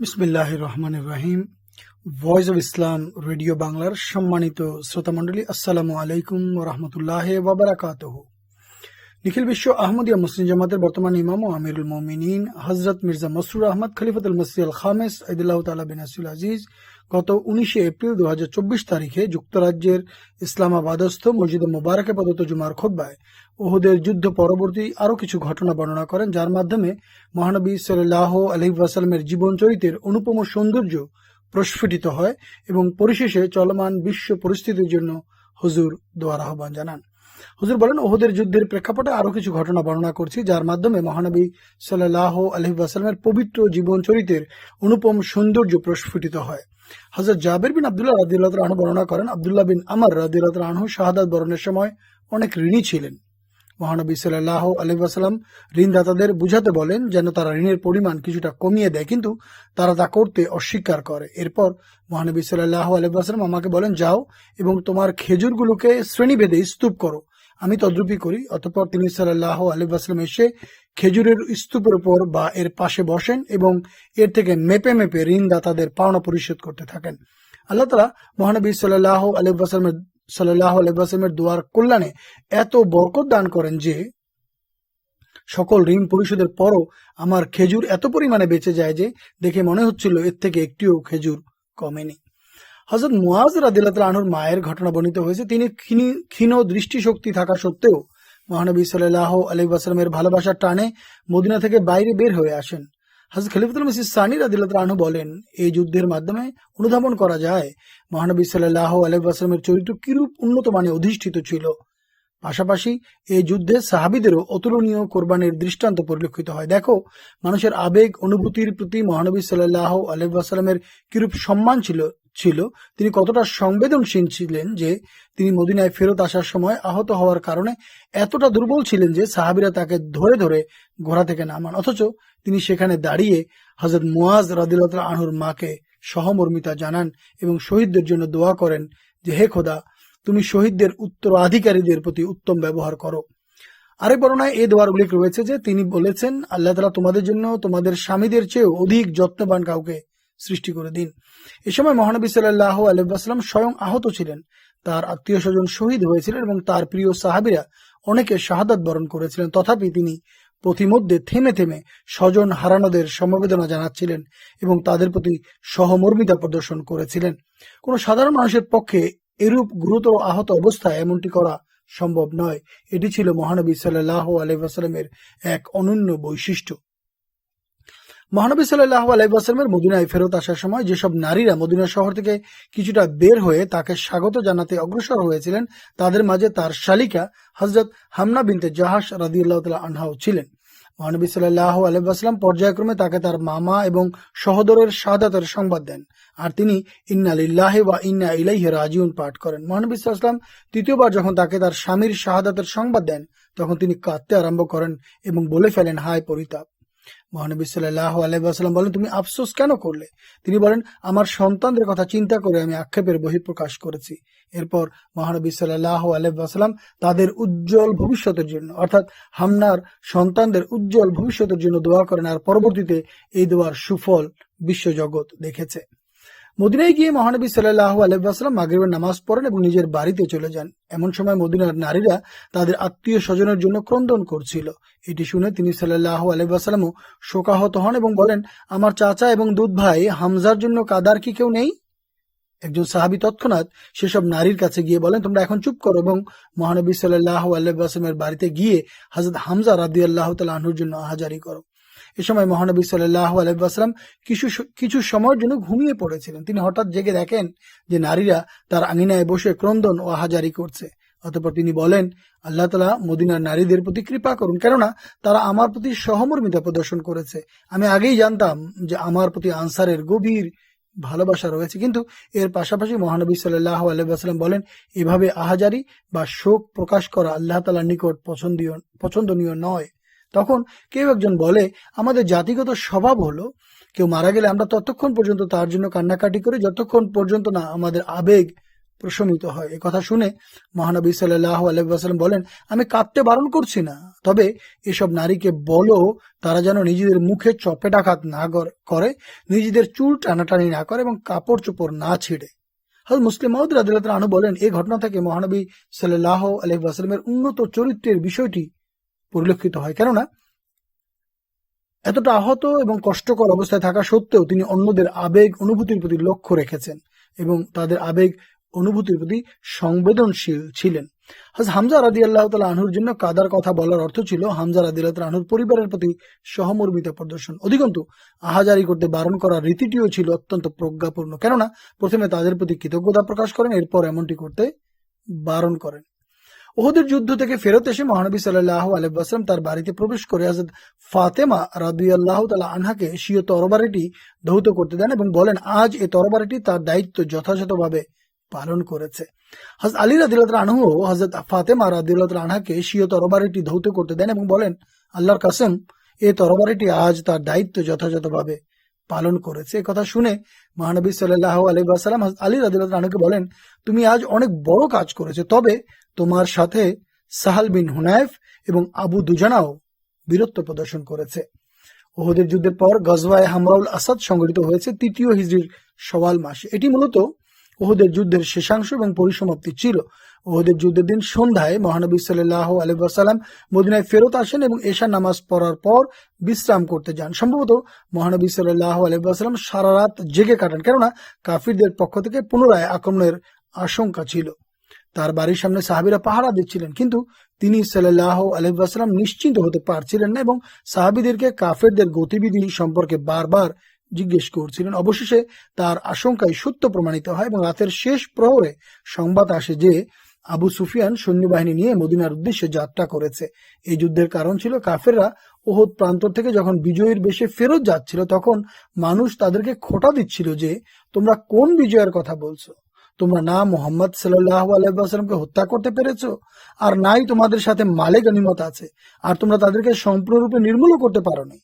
বিসমিল্লাহ রহমান রাহিম। ভয়েস অব ইসলাম রেডিও বাংলার সম্মানিত শ্রোতামণ্ডলী আসসালামু আলাইকুম রহমতুল্লাহ ওবরাকাত নিখিল বিশ্ব আহমদিয়া মুসলিম জামাতের বর্তমান ইমাম ও আমিরুল মোমিনিন হজরত মির্জা মসরুর আহমদ খলিফতুল মসিয়াল খামেস আইদুল্লাহ তালা বিনাসুল আজিজ গত উনিশে এপ্রিল দু হাজার চব্বিশ তারিখে যুক্তরাজ্যের ইসলামাবাদস্থ মসজিদে মোবারকে প্রদত্ত জুমার খোদ্বায় ওহুদের যুদ্ধ পরবর্তী আরও কিছু ঘটনা বর্ণনা করেন, যার মাধ্যমে মহানবী সাল্লাহ আলহিবাসালামের জীবন চরিত্রের অনুপম সৌন্দর্য প্রস্ফুটিত হয় এবং পরিশেষে চলমান বিশ্ব পরিস্থিতির জন্য হুজুর দোয়ার আহ্বান জানান। হুজুর বলেন ওহুদের যুদ্ধের প্রেক্ষাপটে আরও কিছু ঘটনা বর্ণনা করছি, যার মাধ্যমে মহানবী সাল্লাহ আলহিবাসালামের পবিত্র জীবন চরিত্রের অনুপম সৌন্দর্য প্রস্ফুটিত হয়। হজরত জাবের বিন আবদুল্লাহ রাদিল্লাহ আনহু বর্ণনা করেন, আবদুল্লাহ বিন আমার রাদিল্লাহ আনহু শাহাদাত বরণের সময় অনেক ঋণী ছিলেন। মহানবী সাল্লাহ আলহিবাসাল্লাম ঋণদাতাদের বুঝাতে বলেন যেন তারা ঋণের পরিমাণ কিছুটা কমিয়ে দেয়, কিন্তু তারা তা করতে অস্বীকার করে। এরপর মহানবী সাল্লাহ আলহিবাসাল্লাম আমাকে বলেন, যাও এবং তোমার খেজুরগুলোকে শ্রেণীভেদে স্তূপ করো। আমি তদ্রুপি করি। অতঃপর তিনি সাল্লাহ আলহিবাসাল্লাম এসে খেজুরের স্তূপের উপর বা এর পাশে বসেন এবং এর থেকে মেপে মেপে ঋণদাতাদের পাওনা পরিশোধ করতে থাকেন। আল্লাহ তালা মহানবী সাল্লাহ আলহিবাসাল্লামের সাল্লাহ আলাইসলামের দোয়ার কল্যাণে এত বরকত দান করেন যে সকল ঋণ পরিশোধের পরও আমার খেজুর এত পরিমাণে বেঁচে যায় যে দেখে মনে হচ্ছিল এর থেকে একটিও খেজুর কমেনি। হজরত মুয়াজ রাদিল্লাহ আনুর মায়ের ঘটনা বর্ণিত হয়েছে। তিনি ক্ষীণ দৃষ্টিশক্তি থাকা সত্ত্বেও মহানবী সাল্লাহ আলহিবাস্লামের ভালোবাসার টানে মদিনা থেকে বাইরে বের হয়ে আসেন। হাজর খলিফুল মিসিস সানি রাদিল্লাহ আনহু বলেন, এই যুদ্ধের মাধ্যমে অনুধাবন করা যায়, মহানবী সাল্লাহ আলহামের চরিত্র কিরূপ উন্নত মানে অধিষ্ঠিত ছিল। পাশাপাশি এই যুদ্ধে সাহাবিদেরও অতুলনীয় কোরবানির দৃষ্টান্ত পরিলক্ষিত হয়। দেখো, মানুষের আবেগ, অনুভূতির প্রতি মহানবী সাল্লাহ আলহামের কিরূপ সম্মান ছিল ছিল, তিনি কতটা সংবেদনশীল ছিলেন যে তিনি মদিনায় ফেরত আসার সময় আহত হওয়ার কারণে এতটা দুর্বল ছিলেন যে সাহাবিরা তাকে ধরে ধরে ঘোড়া থেকে নামান। অথচ তিনি সেখানে দাঁড়িয়ে হজরত মুয়াজ রাদিল্লাহ আনহুর মাকে সহমর্মিতা জানান এবং শহীদদের জন্য দোয়া করেন যে, হে খোদা, তুমি শহীদদের উত্তরাধিকারীদের প্রতি উত্তম ব্যবহার করো। আরেক বর্ণায় এ দোয়ার উল্লেখ রয়েছে যে, তিনি বলেছেন, আল্লাহ তালা তোমাদের জন্য তোমাদের স্বামীদের চেয়েও অধিক যত্নবান কাউকে সৃষ্টি করে দিন। এ সময় মহানবী সাল্লাহ আলহাম স্বয়ং আহত ছিলেন। তার আত্মীয় স্বজন শহীদ হয়েছিলেন এবং তার প্রিয় সাহাবিরা অনেকে শাহাদাত বরণ করেছিলেন। তথাপি তিনি প্রতিমধ্যে থেমে থেমে স্বজন হারানোদের সমবেদনা জানাচ্ছিলেন এবং তাদের প্রতি সহমর্মিতা প্রদর্শন করেছিলেন। কোন সাধারণ মানুষের পক্ষে এরূপ গুরুতর আহত অবস্থায় এমনটি করা সম্ভব নয়। এটি ছিল মহানবী সাল্লাহ আলহামের এক অনন্য বৈশিষ্ট্য। মহানবী সাল্লাহ আলাইসালামের মদিনায় ফেরত আসার সময় যেসব নারীরা মদিনা শহর থেকে কিছুটা বের হয়ে তাকে স্বাগত জানাতে অগ্রসর হয়েছিলেন, তাদের মাঝে তার শালিকা হজরত হামনা বিনতে জাহাস রাদিউল্লাহ তালা আনহাও ছিলেন। মহানবী সাল্লাহ আলাইসালাম পর্যায়ক্রমে তাকে তার মামা এবং সহদরের শাহাদাতের সংবাদ দেন আর তিনি ইন্না লিল্লাহে বা ইন্না ইলাইহে রাজিউন পাঠ করেন। মহানবী সাল্লাম তৃতীয়বার যখন তাকে তার স্বামীর শাহাদাতের সংবাদ দেন, তখন তিনি কাঁদতে আরম্ভ করেন এবং বলে ফেলেন, হায় পরিতাপ! মহানবী সাল্লাহ আলাইসাল্লাম বলেন, তুমি আফসোস কেন করলে? তিনি বলেন, আমার সন্তানদের কথা চিন্তা করে আমি আক্ষেপের বহিঃপ্রকাশ করেছি। এরপর মহানবী সাল্লাহ আলাইসাল্লাম তাদের উজ্জ্বল ভবিষ্যতের জন্য, অর্থাৎ হামনার সন্তানদের উজ্জ্বল ভবিষ্যতের জন্য দোয়া করেন, আর পরবর্তীতে এই দোয়ার সুফল বিশ্বজগৎ দেখেছে। মদিনায় গিয়ে মহানবী সাল্লাহ আলহাম মাগরিবের নামাজ পড়েন এবং নিজের বাড়িতে চলে যান। এমন সময় মদিনার নারীরা তাদের আত্মীয় স্বজনের জন্য ক্রন্দন করছিল। এটি শুনে তিনি সাল্লাহ আলহামও শোকাহত হন এবং বলেন, আমার চাচা এবং দুধ ভাই হামজার জন্য কাদার কি কেউ নেই? একজন সাহাবি তৎক্ষণাৎ সেসব নারীর কাছে গিয়ে বলেন, তোমরা এখন চুপ করো। এবং মহানবী সাল্লাহ আল্লাহামের বাড়িতে গিয়ে হাজরত হামজা রাদি আল্লাহ তালুর জন্য আহাজারি করো। এ সময় মহানবী সাল্লাহ আলহাম কিছু কিছু সময়ের জন্য ঘুমিয়ে পড়েছিলেন। তিনি হঠাৎ জেগে দেখেন যে নারীরা তার আঙিনায় বসে ক্রন্দন ও আহাজারি করছে। অতপর তিনি বলেন, আল্লাহ তালা মদিনার নারীদের প্রতি কৃপা করুন, কেননা তারা আমার প্রতি সহমর্মিতা প্রদর্শন করেছে। আমি আগেই জানতাম যে আমার প্রতি আনসারের গভীর ভালোবাসা রয়েছে। কিন্তু এর পাশাপাশি মহানবী সাল্লাহ আলহাম বলেন, এভাবে আহাজারি বা শোক প্রকাশ করা আল্লাহ তালার নিকট পছন্দীয় পছন্দনীয় নয়। তখন কেউ একজন বলে, আমাদের জাতিগত স্বভাব হলো, কেউ মারা গেলে আমরা ততক্ষণ পর্যন্ত তার জন্য কান্নাকাটি করি, যতক্ষণ পর্যন্ত না আমাদের আবেগ প্রশমিত হয়। এ কথা শুনে মহানবী সাল্লাহ আলহাম বলেন, আমি কাঁদতে বারণ করছি না, তবে এসব নারীকে বলো, তারা যেন নিজেদের মুখে চপেটাঘাত না কর- নিজেদের চুল টানাটানি না করে এবং কাপড় চোপড় না ছিঁড়ে। হল মুসলিম রাদিল্লাহ আনু বলেন এই ঘটনা থেকে মহানবী সাল্লাহ আলহামের উন্নত চরিত্রের বিষয়টি পরিলক্ষিত হয়। কেননা এতটা আহত এবং কষ্টকর অবস্থায় থাকা সত্ত্বেও তিনি অন্যদের আবেগ অনুভূতির প্রতি লক্ষ্য রেখেছেন এবং তাদের আবেগ অনুভূতির প্রতি সংবেদনশীল ছিলেন। হাজ হামজা রাদি আল্লাহ তালা আনহুর জন্য কাদার কথা বলার অর্থ ছিল, হামজা রাদি আল্লাহ আনহুর পরিবারের প্রতি সহমর্মিতা প্রদর্শন। অধিকন্তু, আহাজারি করতে বারণ করার রীতিটিও ছিল অত্যন্ত প্রজ্ঞাপূর্ণ। কেননা, প্রথমে তাদের প্রতি কৃতজ্ঞতা প্রকাশ করেন, এরপর এমনটি করতে বারণ করেন। ওহুদের যুদ্ধ থেকে ফেরত এসে মহানবী সাল্লাহ আলহাম তার বাড়িতে প্রবেশ করে হাজরত ফাতেমা রাবি আল্লাহ তালা আনহাকে স্বীয় তরবারিটি ধৌত করতে দেন এবং বলেন, আজ এই তরবারিটি তার দায়িত্ব যথাযথভাবে পালন করেছে। হাজরত আলী রাদিল্লাহ আনহু হজরত ফাতেমা রাদিল্লাহ আনহাকে স্বীয় তরবারিটি ধৌত করতে দেন এবং বলেন, আল্লাহর কাসম এই তরবারিটি আজ তার দায়িত্ব যথাযথভাবে পালন করেছে। এ কথা শুনে মহানবী সাল্লাহ আলহাম আলী রাদিল্লাহ আনহুকে বলেন, তুমি আজ অনেক বড় কাজ করেছ, তবে তোমার সাথে সাহাল বিন হুনায়ফ এবং আবু দুজানাও বীরত্ব প্রদর্শন করেছে। ওহদের যুদ্ধের পর গজওয়ায় হামরাউল আসাদ সংগঠিত হয়েছে তৃতীয় হিজড়ির সওয়াল মাসে। এটি মূলত ওহদের যুদ্ধের শেষাংশ এবং পরিসমাপ্তি ছিল। ওহদের যুদ্ধের দিন সন্ধ্যায় মহানবী সাল্লাহ আলহাম মদিনায় ফেরত আসেন এবং এশা নামাজ পড়ার পর বিশ্রাম করতে যান। সম্ভবত মহানবী সাল্লাহ আলহাম সারা রাত জেগে কাটান। কেননা কাফিরদের পক্ষ থেকে পুনরায় আক্রমণের আশঙ্কা ছিল। তার বাড়ির সামনে সাহাবিরা পাহারা দিচ্ছিলেন। কিন্তু তিনি সাল্লাহ আলহাম নিশ্চিন্ত হতে পারছিলেন না এবং সাহাবিদেরকে কাফেরদের গতিবিধি সম্পর্কে বারবার জিজ্ঞেস করছিলেন। অবশেষে তার আশঙ্কায় সত্য প্রমাণিত হয় এবং রাতের শেষ প্রহরে সংবাদ আসে যে আবু সুফিয়ান সৈন্যবাহিনী নিয়ে মদিনার উদ্দেশ্যে যাত্রা করেছে। এই যুদ্ধের কারণ ছিল কাফেররা ওহদ প্রান্তর থেকে যখন বিজয়ীর বেশে ফেরত যাচ্ছিল, তখন মানুষ তাদেরকে খোটা দিচ্ছিল যে, তোমরা কোন বিজয়ের কথা বলছো? তোমরা না মোহাম্মদ সাল্লাহ আলাইসালামকে হত্যা করতে পেরেছ, আর নাই তোমাদের সাথে মালে গনিমত আছে, আর তোমরা তাদেরকে সম্পূর্ণরূপে নির্মূল করতে পারো নি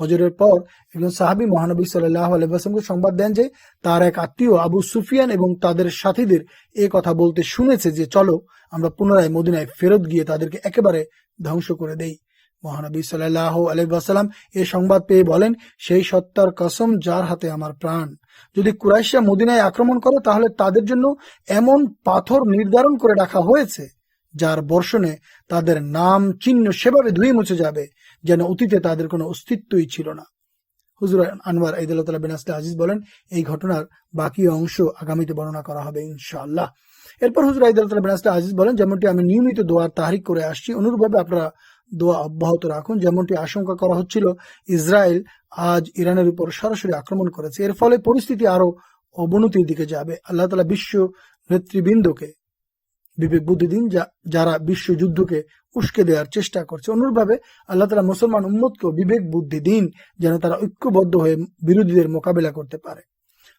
ফজরের পর একজন সাহাবি মহানবী সাল্লাহ আলাইসালামকে সংবাদ দেন যে তার এক আত্মীয় আবু সুফিয়ান এবং তাদের সাথীদের এ কথা বলতে শুনেছে যে, চলো আমরা পুনরায় মদিনায় ফেরত গিয়ে তাদেরকে একেবারে ধ্বংস করে দেই। মহানবী সাল্লাহ আলাইসাল্লাম এ সংবাদ পেয়ে বলেন, সেই সত্তার কসম যার হাতে আমার প্রাণ। যদি কুরাইশা মদিনায় আক্রমণ করে, তাহলে তাদের জন্য এমন পাথর নির্ধারণ করে রাখা হয়েছে, যার বর্ষণে তাদের নাম চিহ্ন সেভাবে ধুয়ে মুছে যাবে, যেন অতীতে তাদের কোনো অস্তিত্বই ছিল না। হুজুর আনোয়ার ঈদুল্লাহ বিন আসলে আজিজ বলেন, এই ঘটনার বাকি অংশ আগামীতে বর্ণনা করা হবে ইনশাআল্লাহ। এরপর হুজুর ঈদুল্লাহ বিন আসলে আজিজ বলেন, যেমনটি আমি নিয়মিত দোয়ার তাহারিক করে আসছি, অনুরূপভাবে আপনারা দোয়া অব্যাহত রাখুন। যেমনটি আশঙ্কা করা হচ্ছিল, ইসরায়েল আজ ইরানের উপর সরাসরি আক্রমণ করেছে। এর ফলে পরিস্থিতি আরও অবনতির দিকে যাবে। আল্লাহ তালা বিশ্ব নেতৃবৃন্দকে বিবেক বুদ্ধি দিন যারা বিশ্ব যুদ্ধকে উস্কে দেওয়ার চেষ্টা করছে। অনুরূপভাবে আল্লাহ তালা মুসলমান উম্মতকেও বিবেক বুদ্ধি দিন, যেন তারা ঐক্যবদ্ধ হয়ে বিরোধীদের মোকাবেলা করতে পারে।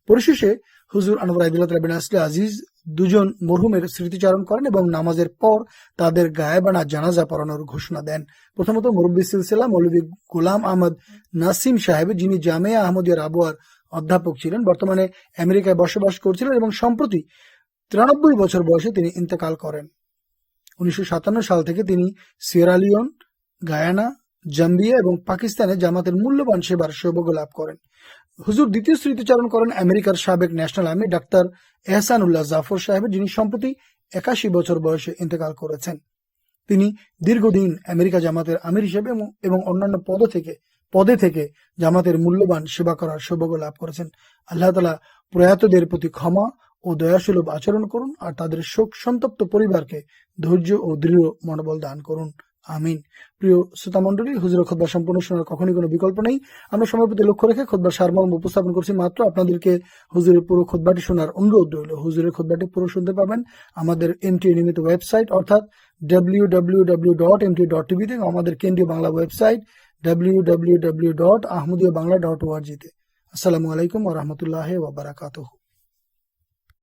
পরিশেষে হুজুর আনবর আইদুল্লাহ বিন আসলে আজিজ দুজন মরহুমের স্মৃতিচারণ করেন এবং নামাজের পর তাদের গায়েবানা জানাজা পড়ানোর ঘোষণা দেন। প্রথমত মুরব্বী সিলসিলা মৌলভী গোলাম আহমদ নাসিম সাহেব, যিনি জামিয়া আহমদিয়ার আবহাওয়ার অধ্যাপক ছিলেন, বর্তমানে আমেরিকায় বসবাস করছিলেন এবং সম্প্রতি তিরানব্বই বছর বয়সে তিনি ইন্তেকাল করেন। উনিশশো সাতান্ন সাল থেকে তিনি সিয়েরালিয়ন গায়ানা, জাম্বিয়া এবং পাকিস্তানে জামাতের মূল্যবান সেবার সৌভাগ্য লাভ করেন। হুজুর দ্বিতীয় স্মৃতিচারণ করেন আমেরিকার সাবেক national army doctor Ehsanullah Zafar সাহেবের যিনি সম্প্রতি একাশি বছর বয়সে ইন্তেকাল করেছেন। তিনি দীর্ঘদিন আমেরিকা জামাতের আমির হিসেবে এবং অন্যান্য পদ থেকে, পদে থেকে জামাতের মূল্যবান সেবা করার সৌভাগ্য লাভ করেছেন। আল্লাহ তালা প্রয়াতদের প্রতি ক্ষমা ও দয়াসুলভ আচরণ করুন আর তাদের শোক সন্তপ্ত পরিবারকে ধৈর্য ও দৃঢ় মনোবল দান করুন। আমিন। প্রিয় শ্রোতা মন্ডলী হুজুর খোদ্া সম্পূর্ণ শোনার কখনই কোনো বিকল্প নেই। আমরা সময় প্রতি লক্ষ্য রেখে খোদ্বার সারমর্ম উপস্থাপন করছি মাত্র। আপনাদেরকে হুজুরের পুরো খোদ্বাটি শোনার অনুরোধ রইল। হুজুরের খোদ্বাটি পুরো শুনতে পাবেন আমাদের এমটি নিয়মিত ওয়েবসাইট, অর্থাৎ W W W dot MT dot টিভিতে আমাদের কেন্দ্রীয় Bangla website W W W dot Ahmadiyya Bangla dot ওআরজিতে আসসালামু আলাইকুম ওরহমতুল্লাহ ওবরাকাতহ